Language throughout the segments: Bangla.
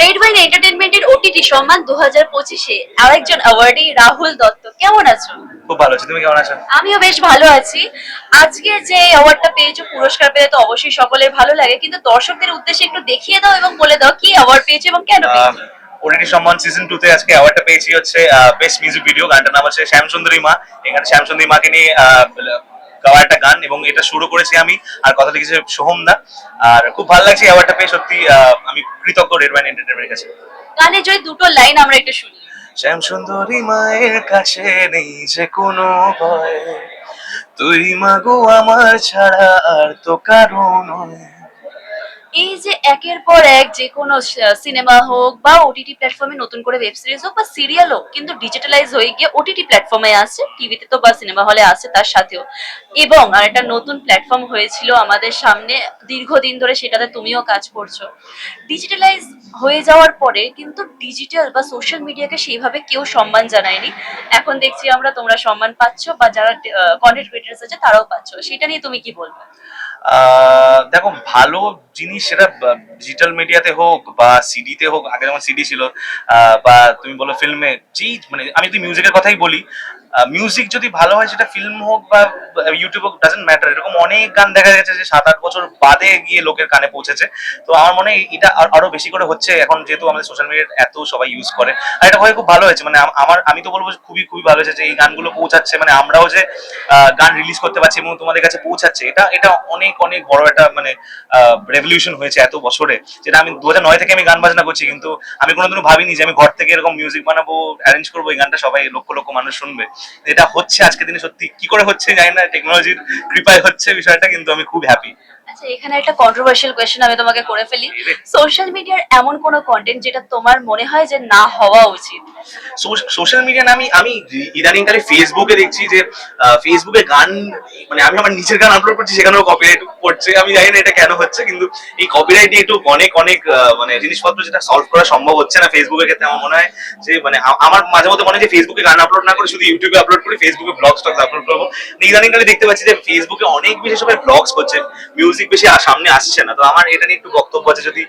রেড ওয়াইন এন্টারটেনমেন্টের ওটিটি সম্মান দু হাজার পঁচিশে। আরেকজন অ্যাওয়ার্ডি রাহুল দত্ত। কেমন আছো? খুব ভালো আছি। তুমি কেমন আছো? আমিও বেশ ভালো আছি। আজকে যে অ্যাওয়ার্ডটা পেয়েছ পুরস্কার পেলে তো অবশ্যই সকলের ভালো লাগে। কিন্তু দর্শকদের উদ্দেশ্যে একটু দেখিয়ে দাও এবং বলে দাও কি অ্যাওয়ার্ড পেয়েছ এবং কেন পেয়েছ? ওটিটি সম্মান সিজন টু তে আজকে অ্যাওয়ার্ডটা পেয়েছি হচ্ছে বেস্ট মিউজিক ভিডিও গানটার নাম হচ্ছে শ্যামসুন্দরী মা। এখানে শ্যামসুন্দরী মাকে নিয়ে গাওয়া একটা গান এবং এটা শুরু করেছি আমি আর কথা লিখেছে সোহম দা। আর খুব ভালো লাগছে অ্যাওয়ার্ডটা পেয়ে সত্যি আমি কৃতজ্ঞ রেড ওয়াইন এন্টারটেনমেন্টের কাছে। গানে জয় দুটো লাইন আমরা একটু শুনি। শ্যামসুন্দরী মায়ের কাছে নেই যে কোনো ভয়। তুই মাগো আমার ছাড়া আর তো কারণ নয়। এই যে একের পর এক যে কোনো সিনেমা হোক বা ওটিটি প্ল্যাটফর্মে নতুন করে ওয়েব সিরিজ হোক বা সিরিয়াল হোক, কিন্তু ডিজিটালাইজ হয়ে গিয়ে ওটিটি প্ল্যাটফর্মে আসছে টিভিতে তো বা সিনেমা হলে আসছে তার সাথেও। এবং আর একটা নতুন প্ল্যাটফর্ম হয়েছিল আমাদের সামনে, দীর্ঘদিন ধরে সেটাতে তুমিও কাজ করছ। ডিজিটালাইজ হয়ে যাওয়ার পরে কিন্তু ডিজিটাল বা সোশ্যাল মিডিয়াকে সেইভাবে কেউ সম্মান জানায়নি। এখন দেখছি আমরা তোমরা সম্মান পাচ্ছ বা যারা কন্টেন্ট ক্রিয়েটার্স আছে তারাও পাচ্ছ। সেটা নিয়ে তুমি কি বলবে? দেখো, ভালো জিনিস সেটা ডিজিটাল মিডিয়াতে হোক বা সিডিতে হোক, আগে যেমন সিডি ছিল বা তুমি বলো ফিল্মে যেই মানে আমি যদি মিউজিকের কথাই বলি মিউজিক যদি ভালো হয় সেটা ফিল্ম হোক বা ইউটিউব হোক ডাজেন্ট ম্যাটার এরকম অনেক গান দেখা গেছে যে সাত আট বছর বাদে গিয়ে লোকের কানে পৌঁছেছে। তো আমার মনে হয় এটা আর- বেশি করে হচ্ছে এখন যেহেতু আমাদের সোশ্যাল মিডিয়া এত সবাই ইউজ করে। আর এটা হয়ে খুব ভালো হয়েছে। মানে আমার, আমি তো বলব খুবই খুবই ভালো হয়েছে যে এই গানগুলো পৌঁছাচ্ছে। মানে আমরাও যে গান রিলিজ করতে পারছি এবং তোমাদের কাছে পৌঁছাচ্ছে, এটা এটা অনেক অনেক বড় একটা মানে রেভলিউশন হয়েছে এত বছরে, যেটা আমি দু হাজার নয় থেকে আমি গান বাজনা করছি, কিন্তু আমি কোনোদিনও ভাবিনি যে আমি ঘর থেকে এরকম মিউজিক বানাবো অ্যারেঞ্জ করব, এই গানটা সবাই লক্ষ লক্ষ মানুষ শুনবে। এটা হচ্ছে আজকে দিনে সত্যি। কি করে হচ্ছে জানি না টেকনোলজির কৃপায় হচ্ছে বিষয়টা, কিন্তু আমি খুব হ্যাপি আচ্ছা এখানে একটা কন্ট্রোভার্সিয়াল কোয়েশ্চেন আমি তোমাকে করে ফেলি। সোশ্যাল মিডিয়ার এমন কোন কন্টেন্ট যেটা তোমার মনে হয় যে না হওয়া উচিত? সোশ্যাল মিডিয়া আমি আমি ইদানিং কালে ফেসবুকে দেখছি যে ফেসবুকে গান মানে আমি আমার নিজের গান আপলোড করছি সেখানেও কপিরাইট পড়ছে। আমি জানি না এটা কেন হচ্ছে কিন্তু এই কপিরাইট নিয়ে একটু অনেক অনেক মানে জিনিসপত্র যেটা সলভ করা সম্ভব হচ্ছে না ফেসবুকের ক্ষেত্রে আমার মনে হয় যে মানে আমার মাঝে মধ্যে মনে হয় যে ফেসবুকে গান আপলোড না করে শুধু ইউটিউবে আপলোড করি ফেসবুকে ব্লগ স্টক আপলোড করব। ইদানিং কালে দেখতে পাচ্ছি যে ফেসবুকে অনেক বেশি সবাই ব্লগস করছে মিউজিক বেশি সামনে আসছে না। তো আমার এটা নিয়ে একটু বক্তব্য আছে, যদি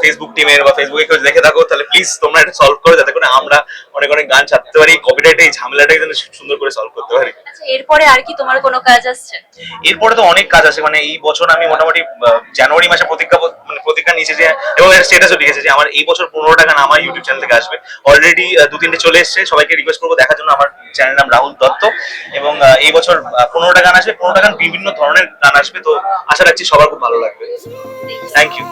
ফেসবুক টিমের বা ফেসবুকে দেখে থাকো প্লিজ তোমরা এটা সলভ করো যাতে করে আমরা অনেক অনেক গান ছাড়তে পারি কপিরাইট এই ঝামেলাটাকে যেন সুন্দর করে সলভ করতে পারি। আচ্ছা এরপরে আর কি তোমার কোনো কাজ আসছে? এরপরে তো অনেক কাজ আছে মানে এই বছর আমি মোটামুটি জানুয়ারি মাসে প্রতিজ্ঞা মানে প্রতিজ্ঞা নিয়েছি যে এবং স্টেটাসও লিখেছে যে আমার এই বছর পনেরো গান আমার ইউটিউব চ্যানেল থেকে আসবে। অলরেডি দু তিনটে চলে এসেছে সবাইকে রিকোয়েস্ট করব দেখার জন্য আমার চ্যানেল নাম রাহুল দত্ত। এবং এই বছর পনেরোটা গান আসবে পনেরোটা গান বিভিন্ন ধরনের গান আসবে তো আশা রাখছি সবার খুব ভালো লাগবে। Thank you